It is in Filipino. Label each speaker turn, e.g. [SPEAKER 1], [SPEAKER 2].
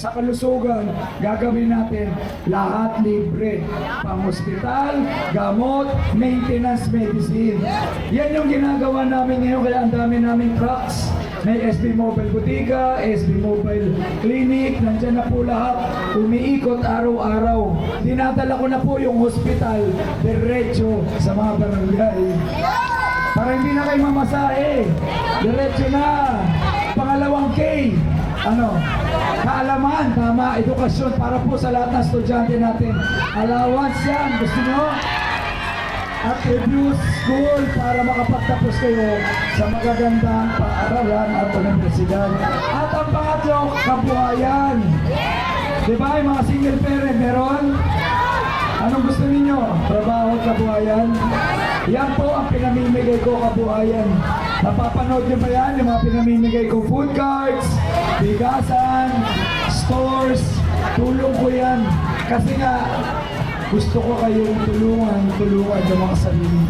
[SPEAKER 1] sa kalusugan, gagawin natin lahat libre. Pang-hospital, gamot, maintenance medicine. Yan yung ginagawa namin ngayon kaya ang dami naming trucks. May SB Mobile Botica, SB Mobile Clinic, nandyan na po lahat. Umiikot araw-araw. Dinadala ko na po yung hospital diretso sa mga barangay. Para hindi na kayo mamasahe. Diretso na. Pangalawang K. Ano? Kaalaman, tama, edukasyon para po sa lahat ng estudyante natin. Allowance yan. Gusto nyo? Attribute School para makapagtapos kayo sa magagandang paaralan at universidad. At ang pangatlo, kabuhayan. Di ba yung mga single parent meron? Anong gusto ninyo? Trabaho at kabuhayan? Yan po ang pinamimigay ko kabuhayan. Napapanood nyo ba yan? Yung mga pinamimigay ko food carts, bigasan, stores, tulong ko yan. Kasi nga, gusto ko kayong tulungan, tulungan yung mga sarili.